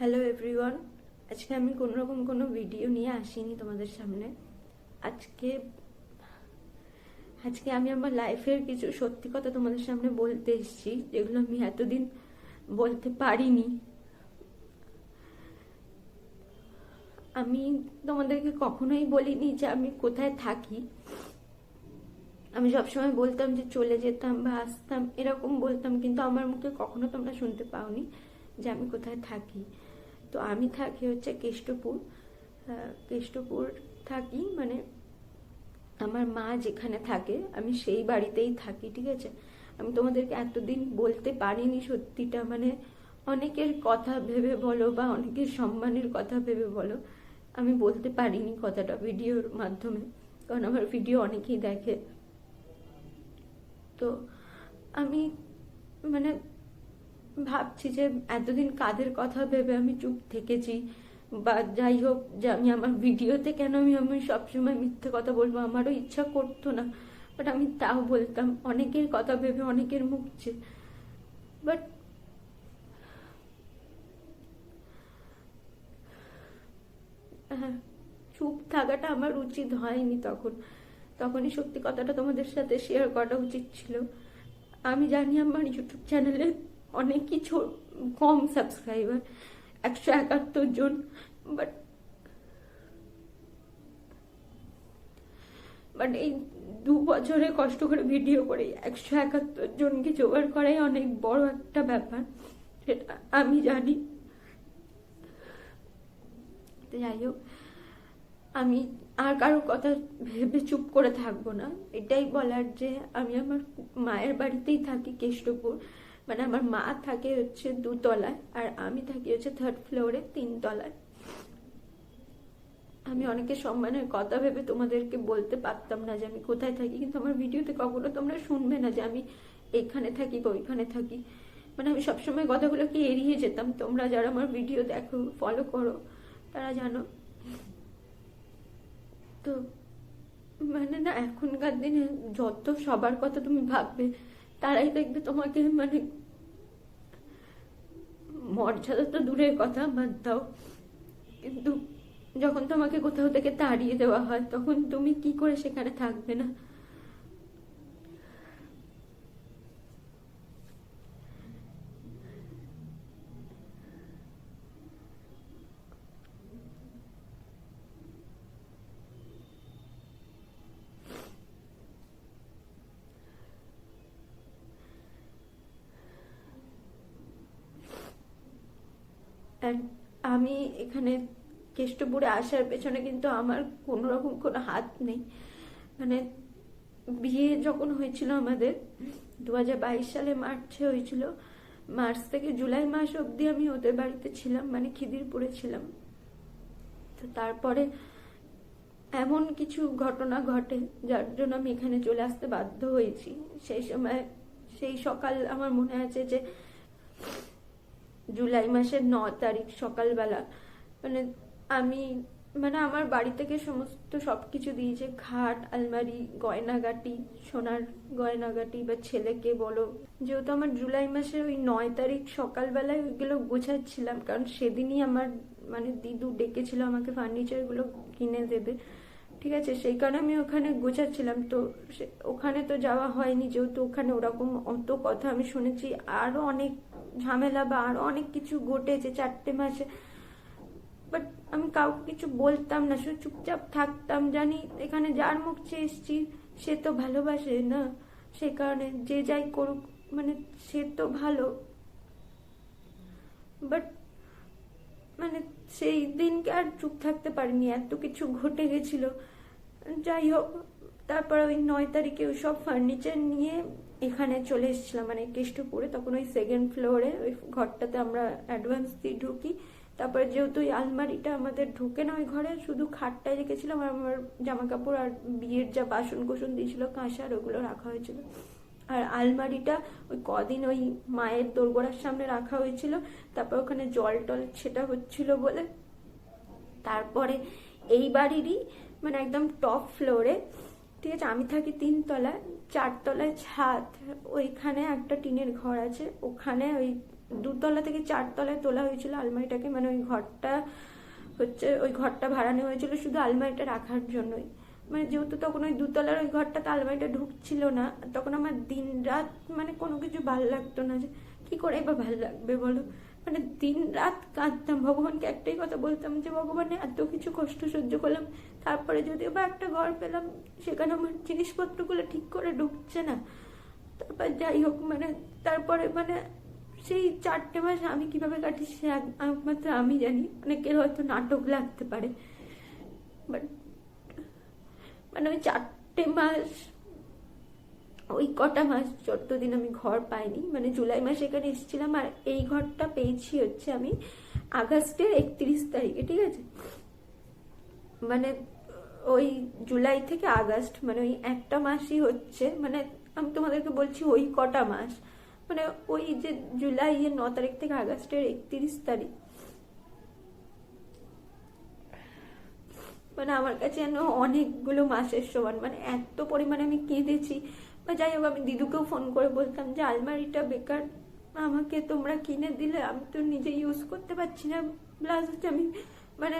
Hello everyone আজকে আমি কোনো রকম কোনো ভিডিও নিয়ে আসিনি তোমাদের সামনে। আজকে আজকে আমি আমার লাইফের কিছু সত্যি কথা তোমাদের সামনে বলতে এসেছি, যেগুলো আমি এতদিন বলতে পারিনি। আমি তোমাদেরকে কখনোই বলিনি যে আমি কোথায় থাকি। আমি সবসময় বলতাম যে চলে যেতাম বা আসতাম, এরকম বলতাম, কিন্তু আমার মুখে কখনো তোমরা শুনতে পাওনি যে আমি কোথায় থাকি। তো আমি থাকি হচ্ছে কেষ্টপুর কেষ্টপুর থাকি মানে আমার মা যেখানে থাকে, আমি সেই বাড়িতেই থাকি, ঠিক আছে? আমি তোমাদেরকে এতদিন বলতে পারিনি সত্যিটা মানে অনেকের কথা ভেবে বলো বা অনেকের সম্মানের কথা ভেবে বলো, আমি বলতে পারিনি কথাটা ভিডিওর মাধ্যমে, কারণ আমার ভিডিও অনেকেই দেখে। তো আমি মানে ভাবছি যে এতদিন কাদের কথা ভেবে আমি চুপ থেকেছি। বা যাই হোক যে আমি আমার ভিডিওতে কেন আমি আমি সবসময় মিথ্যে কথা বলব আমারও ইচ্ছা করতো না। বাট আমি তাও বলতাম অনেকের কথা ভেবে অনেকের মুখছে বাট হ্যাঁ, চুপ থাকাটা আমার উচিত হয়নি তখন। তখনই সত্যি কথাটা তোমাদের সাথে শেয়ার করা উচিত ছিল। আমি জানি আমার ইউটিউব চ্যানেলে অনেক কিছু, কম সাবস্ক্রাইবার একশো একাত্তর জন বাট বাট এই দু বছরে কষ্ট করে ভিডিও করে, একশো একাত্তর জনকে জোগাড় করাই অনেক বড় একটা ব্যাপার, সেটা আমি জানি। যাই হোক, আমি আর কারোর কথা ভেবে চুপ করে থাকব না, এটাই বলার যে আমি আমার মায়ের বাড়িতেই থাকি কেষ্টপুর। মানে আমার মা থাকে হচ্ছে দুতলায় আর আমি থাকি হচ্ছে থার্ড ফ্লোরে তিন তলায় আমি অনেকের সম্মানের কথা ভেবে তোমাদেরকে বলতে পারতাম না যে আমি কোথায় থাকি, কিন্তু আমার ভিডিওতে কখনো তোমরা শুনবে না যে আমি এখানে থাকি বা ওইখানে থাকি। মানে আমি সবসময় কথাগুলোকে এড়িয়ে যেতাম। তোমরা যারা আমার ভিডিও দেখো ফলো করো, তারা জানো। তো মানে না, এখনকার দিনে যত সবার কথা তুমি ভাববে তারাই দেখবে তোমাকে মানে মর্যাদা তো দূরের কথা, বাদ দাও। কিন্তু যখন তোমাকে কোথাও থেকে তাড়িয়ে দেওয়া হয়, তখন তুমি কি করে সেখানে থাকবে না? And আমি এখানে কেষ্টপুরে আসার পেছনে কিন্তু আমার কোনো রকম কোনো হাত নেই। মানে বিয়ে যখন হয়েছিল আমাদের দু হাজার বাইশ সালে মার্চে হয়েছিল, মার্চ থেকে জুলাই মাস অবধি আমি ওদের বাড়িতে ছিলাম মানে খিদিরপুরে ছিলাম। তো তারপরে এমন কিছু ঘটনা ঘটে যার জন্য আমি এখানে চলে আসতে বাধ্য হয়েছি। সেই সময়, সেই সকাল আমার মনে আছে যে জুলাই মাসের ন তারিখ সকালবেলা। মানে আমি মানে আমার বাড়ি থেকে সমস্ত সব কিছু দিয়েছে। খাট, আলমারি, গয়নাগাটি, সোনার গয়নাগাটি বা ছেলেকে বলো। যেহেতু আমার জুলাই মাসের ওই নয় তারিখ সকালবেলায় ওইগুলো গোছাচ্ছিলাম, কারণ সেদিনই আমার মানে দিদু ডেকেছিল আমাকে ফার্নিচারগুলো কিনে দেবে। ঠিক আছে? সেই কারণে আমি ওখানে গোছাচ্ছিলাম। তো ওখানে তো যাওয়া হয়নি, যেহেতু ওখানে ওরকম অত কথা আমি শুনেছি। আরও অনেক ঝামেলা বা আরও অনেক কিছু ঘটেছে, চারটে মাসে। বাট আমি কাউকে কিছু বলতাম না, শুধু চুপচাপ থাকতাম, জানি এখানে যার মুখ চেয়ে এসছি, সে তো ভালোবাসে না। সে কারণে যে যাই করুক মানে সে তো ভালো। বাট মানে সেই দিনকে আর চুপ থাকতে পারিনি, এত কিছু ঘটে গেছিল। যাই হোক, তারপর ওই নয় তারিখে ওই সব ফার্নিচার নিয়ে এখানে চলে এসেছিলাম মানে কেষ্টপুরে। তখন ওই সেকেন্ড ফ্লোরে ওই ঘরটাতে আমরা অ্যাডভান্স দিয়ে ঢুকি। তারপরে যেহেতু ওই আলমারিটা আমাদের ঢুকে না ওই ঘরে, শুধু খাটটাই রেখেছিলাম আর আমার জামা কাপড় আর বিয়ের যা বাসন কোসন দিয়েছিল কাঁসার ওগুলো রাখা হয়েছিল। আর আলমারিটা ওই কদিন ওই মায়ের দোরগোড়ার সামনে রাখা হয়েছিল। তারপর ওখানে জল টল সেটা হচ্ছিল বলে। তারপরে এই বাড়িরই মানে একদম টপ ফ্লোরে ঠিক আছে, আমি থাকি তিনতলায়, চারতলায় ছাদ, ওইখানে একটা টিনের ঘর আছে, ওখানে ওই দুতলা থেকে চারতলায় তোলা হয়েছিল আলমারিটাকে মানে ওই ঘরটা হচ্ছে, ওই ঘরটা ভাড়া নেওয়া হয়েছিল শুধু আলমারিটা রাখার জন্যই। মানে যেহেতু তখন ওই দুতলার ওই ঘরটাতে আলমারিটা ঢুকছিল না, তখন আমার দিন রাত মানে কোনো কিছু ভালো লাগতো না যে, কি করে এবার ভালো লাগবে বলো? মানে দিন রাত কাঁদতাম। ভগবানকে একটাই কথা বলতাম যে, ভগবান এত কিছু কষ্ট সহ্য করলাম, তারপরে যদিও বা একটা ঘর পেলাম, সেখানে আমার জিনিসপত্রগুলো ঠিক করে ঢুকছে না। তারপর যাই হোক মানে তারপরে মানে সেই চারটে মাস আমি কীভাবে কাটি সে একমাত্র আমি জানি। অনেকের হয়তো নাটক লাগতে পারে। বাট মানে ওই চারটে মাস ওই কটা মাস যতদিন আমি ঘর পাইনি মানে জুলাই মাসে এখানে এসেছিলাম আর এই ঘরটা পেয়েছি হচ্ছে আমি আগস্টের একত্রিশ তারিখে, ঠিক আছে? মানে ওই জুলাই থেকে আগস্ট মানে ওই একটা মাসই হচ্ছে মানে আমি তোমাদেরকে বলছি ওই কটা মাস মানে ওই যে জুলাই এর ন তারিখ থেকে আগস্টের একত্রিশ তারিখ। মানে আমার কাছে যেন অনেকগুলো মাসের সমান মানে এত পরিমাণে আমি কেঁদেছি বা যাই হোক, আমি দিদুকেও ফোন করে বলতাম যে, আলমারিটা বেকার, আমাকে তোমরা কিনে দিলে, আমি তো নিজে ইউজ করতে পারছি না। প্লাস হচ্ছে আমি মানে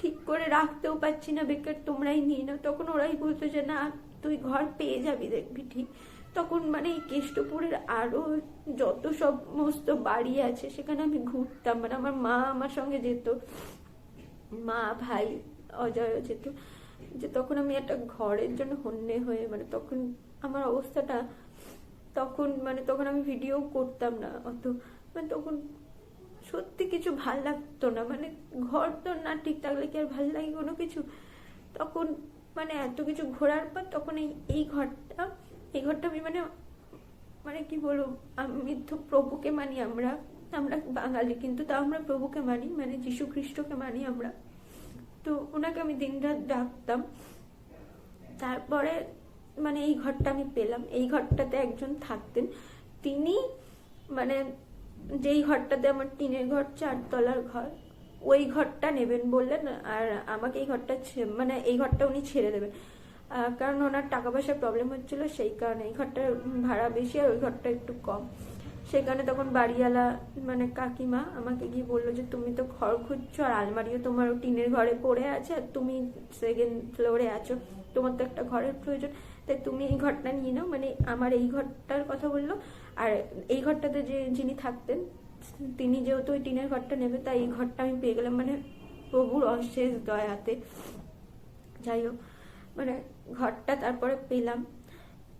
ঠিক করে রাখতেও পারছি না, বেকার, তোমরাই নিয়ে নাও। তখন ওরাই বলতো যে, না, তুই ঘর পেয়ে যাবি দেখবি ঠিক। তখন মানে এই কেষ্টপুরের আরও যত সমস্ত বাড়ি আছে, সেখানে আমি ঘুরতাম। মানে আমার মা আমার সঙ্গে যেত, মা, ভাই, অজয় যেত, যে তখন আমি একটা ঘরের জন্য হন্যে হয়ে মানে তখন আমার অবস্থাটা তখন মানে তখন আমি ভিডিও করতাম না, অত। মানে তখন সত্যি কিছু ভালো লাগতো না। মানে ঘর তো না ঠিক থাকলে কি আর ভালো লাগে কোনো কিছু? তখন মানে এত কিছু ঘোরার পর তখন এই এই ঘরটা এই ঘরটা আমি মানে মানে কি বলব, আমি তো প্রভুকে মানি আমরা আমরা বাঙালি, কিন্তু তাও আমরা প্রভুকে মানি মানে যীশু খ্রিস্টকে মানি আমরা। তো ওনাকে আমি দিন রাত ডাকতাম। তারপরে মানে এই ঘরটা আমি পেলাম। এই ঘরটাতে একজন থাকতেন। তিনি মানে যেই ঘরটাতে আমার টিনের ঘর, চারতলার ঘর, ওই ঘরটা নেবেন বললেন আর আমাকে এই ঘরটা মানে এই ঘরটা উনি ছেড়ে দেবেন। কারণ ওনার টাকা পয়সার প্রবলেম হচ্ছিল, সেই কারণে এই ঘরটার ভাড়া বেশি আর ওই ঘরটা একটু কম। সেখানে তখন বাড়িওয়ালা মানে কাকিমা আমাকে গিয়ে বলল যে, তুমি তো ঘর খুঁজছো আর আলমারিও তোমার টিনের ঘরে পড়ে আছে আর তুমি সেকেন্ড ফ্লোরে আছো। তোমার তো একটা ঘরের প্রয়োজন। তাই তুমি এই ঘরটা নিয়ে নাও। মানে আমার এই ঘরটার কথা বলল। আর এই ঘরটাতে যে যিনি থাকতেন, তিনি যেহেতু ওই টিনের ঘরটা নেবে, তাই এই ঘরটা আমি পেয়ে গেলাম। মানে প্রভুর অশেষ দয়াতে। যাই হোক মানে ঘরটা তারপরে পেলাম।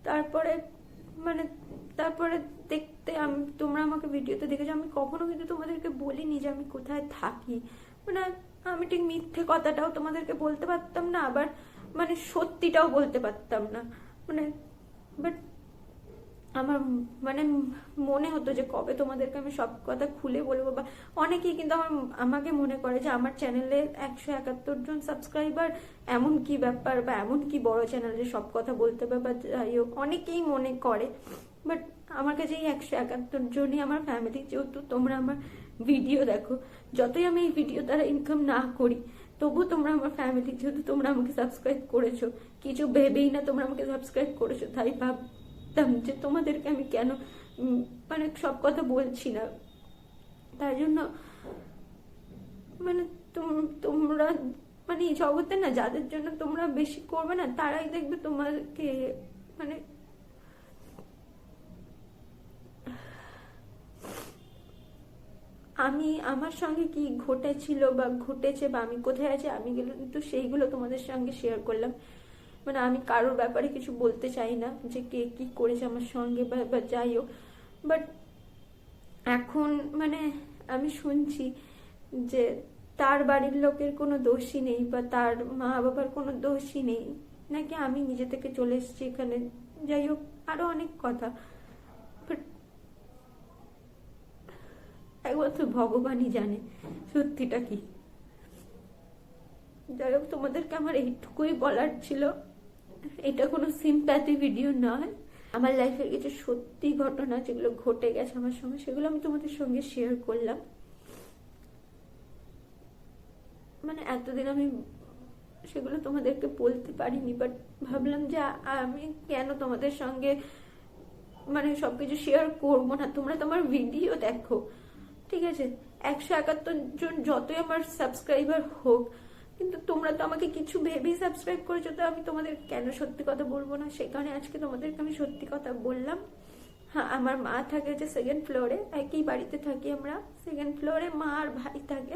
তারপরে মানে তারপরে দেখতে আমি, তোমরা আমাকে ভিডিওতে দেখেছ। আমি কখনো কিন্তু তোমাদেরকে বলিনি যে আমি কোথায় থাকি। মানে আমি ঠিক মিথ্যে কথাটাও তোমাদেরকে বলতে পারতাম না, আবার মানে সত্যিটাও বলতে পারতাম না। মানে বাট আমার মানে মনে হতো যে কবে তোমাদেরকে আমি সব কথা খুলে বলব বা অনেকেই কিন্তু আমার, আমাকে মনে করে যে আমার চ্যানেলে একশো একাত্তর জন সাবস্ক্রাইবার এমন কি ব্যাপার বা এমন কি বড় চ্যানেল সব কথা বলতে হবে বা যাই হোক, অনেকেই মনে করে। বাট আমার কাছে এই একশো একাত্তর জনই আমার ফ্যামিলি যেহেতু তোমরা আমার ভিডিও দেখো। যতই আমি এই ভিডিও দ্বারা ইনকাম না করি তবু তোমরা আমার ফ্যামিলি যেহেতু তোমরা আমাকে সাবস্ক্রাইব করেছ। কিছু ভেবেই না তোমরা আমাকে সাবস্ক্রাইব করেছ। তাই ভাবতাম যে তোমাদেরকে আমি কেন মানে সব কথা বলছি না। তাই জন্য মানে তোমরা মানে এই জগতে না যাদের জন্য তোমরা বেশি করবে না, তারাই দেখবে তোমাকে মানে আমি আমার সঙ্গে কি ঘটেছিল বা ঘটেছে বা আমি কোথায় আছি, আমি কিন্তু সেইগুলো তোমাদের সঙ্গে শেয়ার করলাম। মানে আমি কারোর ব্যাপারে কিছু বলতে চাই না যে কে কি করেছে আমার সঙ্গে বা যাই হোক। বাট এখন মানে আমি শুনছি যে তার বাড়ির লোকের কোনো দোষই নেই বা তার মা বাবার কোনো দোষই নেই। নাকি আমি নিজে থেকে চলে এসেছি এখানে? যাই হোক, আরও অনেক কথা বাট একমাত্র ভগবানই জানে। সত্যিটা কি? যাই হোক, তোমাদেরকে আমার এইটুকুই বলার ছিল। এটা কোনো সিম্প্যাথি ভিডিও নয়। আমার লাইফের কিছু সত্যি ঘটনা যেগুলো ঘটে গেছে আমার সঙ্গে, সেগুলো আমি তোমাদের সঙ্গে শেয়ার করলাম। মানে এতদিন আমি সেগুলো তোমাদেরকে বলতে পারিনি বাট ভাবলাম যে আমি কেন তোমাদের সঙ্গে মানে সবকিছু শেয়ার করব না? তোমরা তোমার ভিডিও দেখো। ঠিক আছে? একশো একাত্তর জন যতই আমার সাবস্ক্রাইবার হোক কিন্তু তোমরা তো আমাকে কিছু ভেবেই সাবস্ক্রাইব করেছ তো আমি তোমাদের কেন সত্যি কথা বলব না? সেই কারণে আজকে তোমাদেরকে আমি সত্যি কথা বললাম। হ্যাঁ আমার মা থাকে যে সেকেন্ড ফ্লোরে একই বাড়িতে থাকি আমরা। সেকেন্ড ফ্লোরে মা আর ভাই থাকে।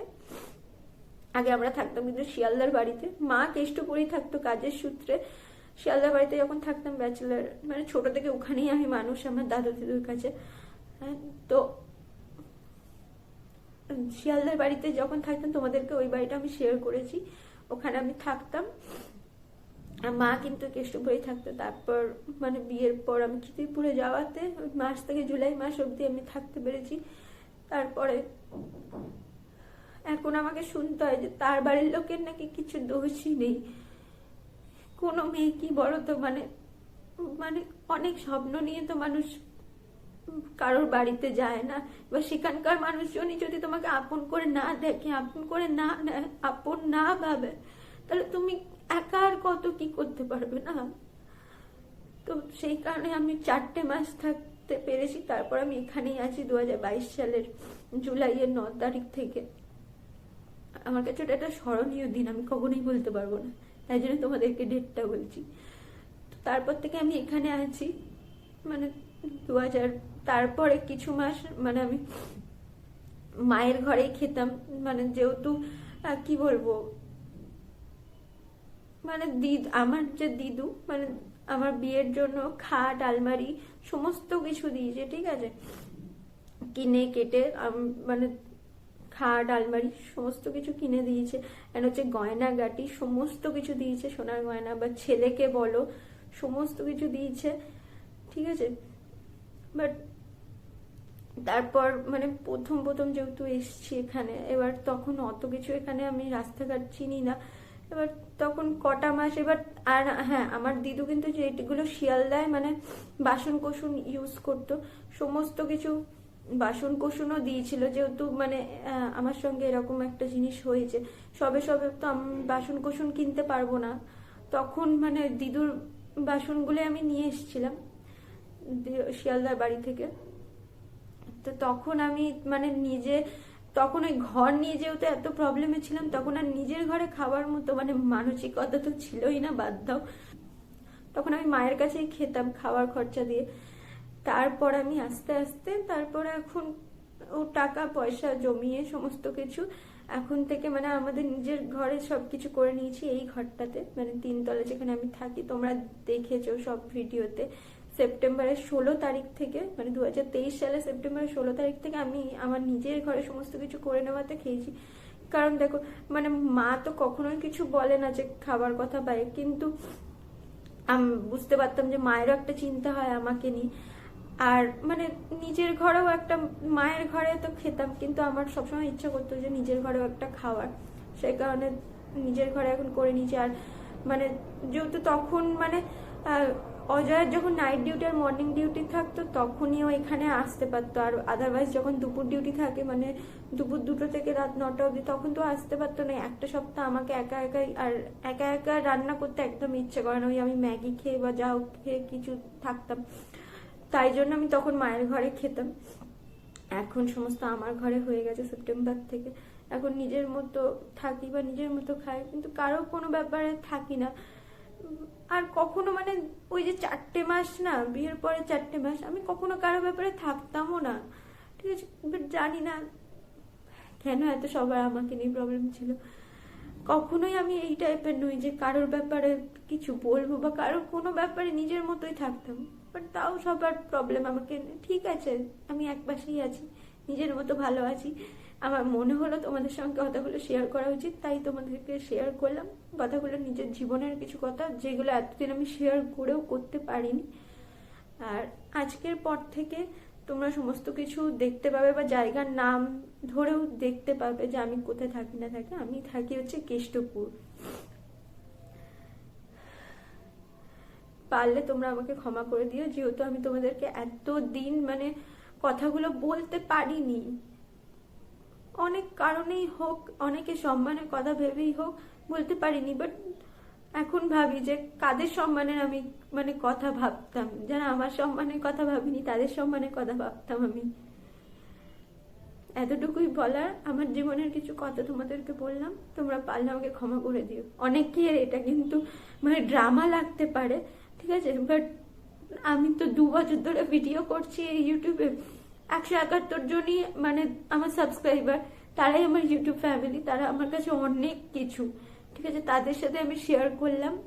আগে আমরা থাকতাম কিন্তু শিয়ালদার বাড়িতে। মা কেষ্টপুরেই থাকতো কাজের সূত্রে। শিয়ালদার বাড়িতে যখন থাকতাম ব্যাচেলার মানে ছোট থেকে ওখানেই আমি মানুষ আমার দাদু দিদুর কাছে। হ্যাঁ, তো শিয়ালদার বাড়িতে যখন থাকতাম, তোমাদেরকে ওই বাড়িটা আমি শেয়ার করেছি। ওখানে আমি থাকতাম। মা কিন্তু কেষ্টপুরেই থাকতো। তারপর মানে বিয়ের পর আমি খিদিরপুরে যাওয়াতে মাস থেকে জুলাই মাস অবধি আমি থাকতে পেরেছি। তারপরে এখন আমাকে শুনতে হয় যে তার বাড়ির লোকের নাকি কিছু দোষই নেই। কোনো মেয়ে কি বলো তো? মানে মানে অনেক স্বপ্ন নিয়ে তো মানুষ কারোর বাড়িতে যায় না, বা সেখানকার মানুষজনই যদি তোমাকে আপন করে না দেখে, আপন করে না নেয়, আপন না ভাবে, তাহলে তুমি একা আর কত কি করতে পারবে না? তো সেই কারণে আমি চারটে মাস থাকতে পেরেছি, তারপর আমি এখানেই আছি দু হাজার বাইশ সালের জুলাইয়ের ন তারিখ থেকে। আমার কাছে ওটা একটা স্মরণীয় দিন, আমি কখনোই বলতে পারব না, তাই জন্য তোমাদেরকে ডেটটা বলছি। তারপর থেকে আমি এখানে আছি মানে দু হাজার তারপরে কিছু মাস মানে আমি মায়ের ঘরেই খেতাম। মানে যেহেতু কি বলব? মানে দিদ, আমার যে দিদু মানে আমার বিয়ের জন্য খাট, আলমারি, সমস্ত কিছু দিয়েছে, ঠিক আছে? কিনে, কেটে মানে খাট, আলমারি, সমস্ত কিছু কিনে দিয়েছে। এন্ড হচ্ছে গয়না গাটি, সমস্ত কিছু দিয়েছে, সোনার গয়না বা ছেলেকে বলো, সমস্ত কিছু দিয়েছে, ঠিক আছে? বাট তারপর মানে প্রথম প্রথম যেহেতু এসছি এখানে, এবার তখন অত কিছু এখানে আমি রাস্তাঘাট চিনি না। এবার তখন কটা মাস, এবার আর হ্যাঁ আমার দিদু কিন্তু যেগুলো শিয়ালদায় মানে বাসন কোসন ইউজ করতো, সমস্ত কিছু বাসন কোসনও দিয়েছিল। যেহেতু মানে আমার সঙ্গে এরকম একটা জিনিস হয়েছে, সবে সবে তো আমি বাসন কোসন কিনতে পারব না। তখন মানে দিদুর বাসনগুলো আমি নিয়ে এসেছিলাম শিয়ালদার বাড়ি থেকে। তো তখন আমি মানে নিজে, তখন ওই ঘর নিয়ে যেহেতু এত প্রবলেমে ছিলাম, তখন আর নিজের ঘরে খাওয়ার মতো মানে মানসিকতা তো ছিলই না দাও। তখন আমি মায়ের কাছেই খেতাম খাওয়ার খরচা দিয়ে। তারপর আমি আস্তে আস্তে, তারপর এখন ও টাকা, পয়সা জমিয়ে সমস্ত কিছু, এখন থেকে মানে আমাদের নিজের ঘরে সবকিছু করে নিয়েছি এই ঘরটাতে। মানে তিনতলা যেখানে আমি থাকি, তোমরা দেখেছ সব ভিডিওতে সেপ্টেম্বরের ষোলো তারিখ থেকে মানে দু হাজার তেইশ সালে সেপ্টেম্বরের ষোলো তারিখ থেকে আমি আমার নিজের ঘরে সমস্ত কিছু করে নেওয়াতে খেয়েছি। কারণ দেখো মানে মা তো কখনোই কিছু বলে না যে খাবার কথা পায় কিন্তু আমি, বুঝতে পারতাম যে মায়েরও একটা চিন্তা হয় আমাকে নিয়ে। আর মানে নিজের ঘরেও একটা, মায়ের ঘরে তো খেতাম, কিন্তু আমার সবসময় ইচ্ছা করতো যে নিজের ঘরেও একটা খাওয়ার। সেই কারণে নিজের ঘরে এখন করে নিয়েছি। আর মানে যেহেতু তখন মানে অজয়ের যখন নাইট ডিউটি আর মর্নিং ডিউটি থাকতো, তখনই ও এখানে আসতে পারতো। আর আদারওয়াইজ যখন দুপুর ডিউটি থাকে মানে দুপুর দুটো থেকে রাত নটা অবধি, তখন তো আসতে পারতো না। একটা সপ্তাহ আমাকে একা একাই, আর একা একা রান্না করতে একদম ইচ্ছে করে না। ওই আমি ম্যাগি খেয়ে বা যাও খেয়ে কিছু থাকতাম। তাই জন্য আমি তখন মায়ের ঘরে খেতাম। এখন সমস্ত আমার ঘরে হয়ে গেছে সেপ্টেম্বর থেকে। এখন নিজের মতো থাকি বা নিজের মতো খাই, কিন্তু কারও কোনো ব্যাপারে থাকি না। আর কখনো মানে ওই যে চারটে মাস না, বিয়ের পরে চারটে মাস আমি কখনো কারও ব্যাপারে থাকতামও না। ঠিক আছে জানি না কেন এত সবার আমাকে নিয়ে প্রবলেম ছিল। কখনোই আমি এই টাইপের নই যে কারোর ব্যাপারে কিছু বলব বা কারোর কোনো ব্যাপারে নিজের মতোই থাকতাম। বাট তাও সবার প্রবলেম আমাকে ঠিক আছে, আমি এক পাশেই আছি, নিজের মতো ভালো আছি। আমার মনে হলো তোমাদের সঙ্গে কথাগুলো শেয়ার করা উচিত, তাই তোমাদেরকে শেয়ার করলাম। কথাগুলো নিজের জীবনের কিছু কথা যেগুলো এতদিন আমি শেয়ার করেও করতে পারিনি। আর আজকের পর থেকে তোমরা সমস্ত কিছু দেখতে পাবে বা জায়গার নাম ধরেও দেখতে পাবে যে আমি কোথায় থাকি না থাকি। আমি থাকি হচ্ছে কেষ্টপুর। পারলে তোমরা আমাকে ক্ষমা করে দিও, যেহেতু আমি তোমাদেরকে এত দিন মানে কথাগুলো বলতে পারিনি। অনেক কারণেই হোক অনেকে সম্মানের কথা ভেবেই হোক, বলতে পারিনি বাট এখন ভাবি যে কাদের সম্মানের আমি মানে কথা ভাবতাম? যারা আমার সম্মানের কথা ভাবিনি, তাদের সম্মানের কথা ভাবতাম আমি। এতটুকুই বলার। আমার জীবনের কিছু কথা তোমাদেরকে বললাম। তোমরা পারলে আমাকে ক্ষমা করে দিও। অনেকের এটা কিন্তু মানে ড্রামা লাগতে পারে, ঠিক আছে? বাট আমি তো দু বছর ধরে ভিডিও করছি এই ইউটিউবে একশো একাত্তর জনই মানে আমার সাবস্ক্রাইবার তারাই আমার ইউটিউব ফ্যামিলি তারা আমার কাছে অনেক কিছু। ঠিক আছে, তাদের সাথে আমি শেয়ার করলাম।